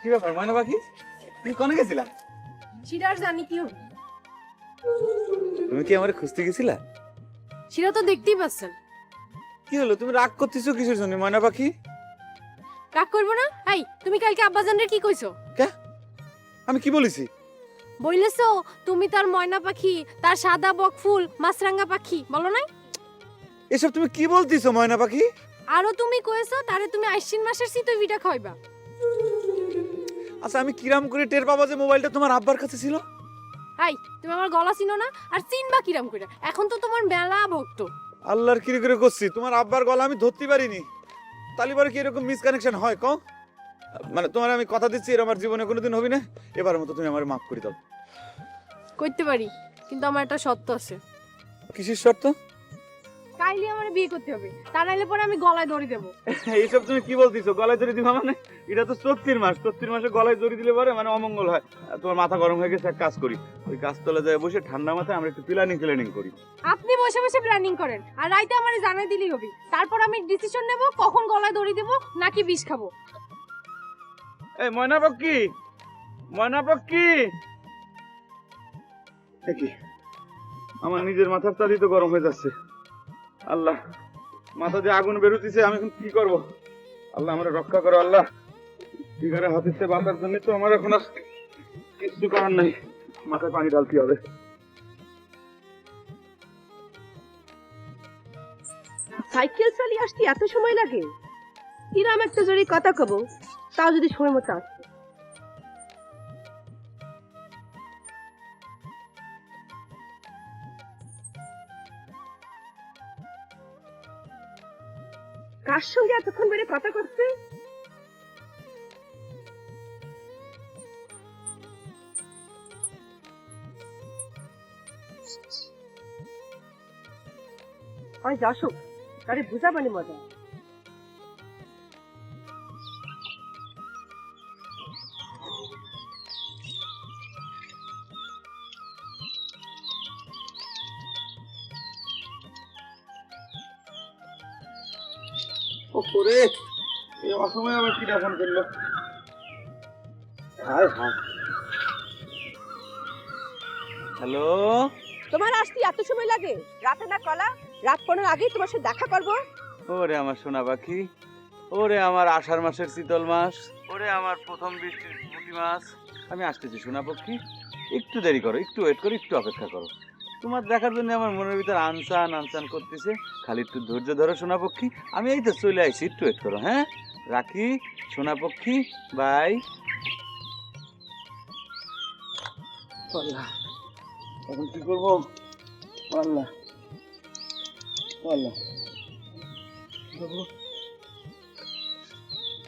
কি ব্যাপার ময়না পাখি? তুমি কোনে গেছিলা? সেটা জানি কি হবে তুমি কি আমার খুঁজতে গেছিলা? সেটা তো দেখতেই পাচ্ছেন। কি হলো তুমি রাগ করতেছো কিসের জন্য ময়না পাখি? রাগ করব না? এই তুমি কালকে আব্বাজানের কি কইছো? কে? আমি কি বলেছি? বইলেছো তুমি তার ময়না পাখি তার সাদা বকফুল মাছরাঙ্গা পাখি বলো নাই? এসব তুমি কি বলতেছো ময়না পাখি? আরও তুমি কইছো তারে তুমি আইসিন মাসের শীতই ভিটা খাইবা আচ্ছা আমি কিরাম করে টের পাবো যে মোবাইলটা তোমার আব্বার কাছে ছিল? এই তুমি আমার গলা চিনো না? আর চিনবা কিরাম করে? এখন তো তোমার মেলা ভক্ত। আল্লাহর কিরে করে করছি? তোমার আব্বার গলা আমি ধরতে পারিনি। তালিবারে কি এরকম মিস মিসকানেকশন হয় কম মানে তোমার আমি কথা দিচ্ছি এর আমার জীবনে কোনোদিন হবি না? এবার মতো তুমি আমার মাফ করে দাও। করতে পারি কিন্তু আমার একটা শর্ত আছে। কিসের শর্ত? কাইলি আমার বিয়ে করতে হবে। তা পরে আমি গলায় দড়ি দেবো। এইসব তুমি কি বলতেছো? গলায় জড়ি দিবা মানে? এটা তো চত্রির মাস। চত্রির মাসে গলায় জড়ি দিলে পরে মানে অমঙ্গল হয়। তোমার মাথা গরম হয়ে গেছে এক কাজ করি। ওই কাজ তলে যায় বসে ঠান্ডা মাথায় আমরা একটু প্ল্যানিং প্ল্যানিং করি। আপনি বসে বসে প্ল্যানিং করেন। আর রাইতে আমার দিলেই হবে। তারপর আমি ডিসিশন নেব কখন গলায় দড়ি দেবো নাকি বিষ খাব। এই ময়না পক্ষী ময়না পক্ষী কি? আমার নিজের মাথার তালি তো গরম হয়ে যাচ্ছে। আল্লাহ, মাথা দিয়ে আগুন বেরোতেছে, আমি এখন কি করব? আল্লাহ আমার রক্ষা করো, আল্লাহ। বিঘারে হাতিতে বাঁচার জন্য তো আমার এখন আর কিছু করার নাই। মাথায় পানি ঢালতে হবে। সাইকেল চালিয়ে আসতে এত সময় লাগে? কিরাম একটা জড়ি কথা কব? তাও যদি সময় মতো আসে। কার সঙ্গে এতক্ষণ বেড়ে কথা করছে? আমি যাসুক তারে বুঝাবানি মজা। ওরে এই অসময়ে আবার কি ফোন করল। হায় হায়। হ্যালো? তোমার আসতে এত সময় লাগে? রাতে না কলা? রাত পনেরো আগেই তোমার সাথে দেখা করব। ওরে আমার সোনা পাখি। ওরে আমার আষাঢ় মাসের শীতল মাস। ওরে আমার প্রথম বৃষ্টির পুঁটি মাস। আমি আসতেছি সোনা পক্ষী একটু দেরি করো একটু ওয়েট করো একটু অপেক্ষা করো। তোমার দেখার জন্য আমার মনের ভিতর আনসান আনসান করতেছে। খালি একটু ধৈর্য ধরো সোনা পক্ষী আমি এই তো চলে আইছি, একটু ওয়েট করো হ্যাঁ? রাখি সোনা পক্ষী বাই আল্লাহ এখন কি করব? কি করব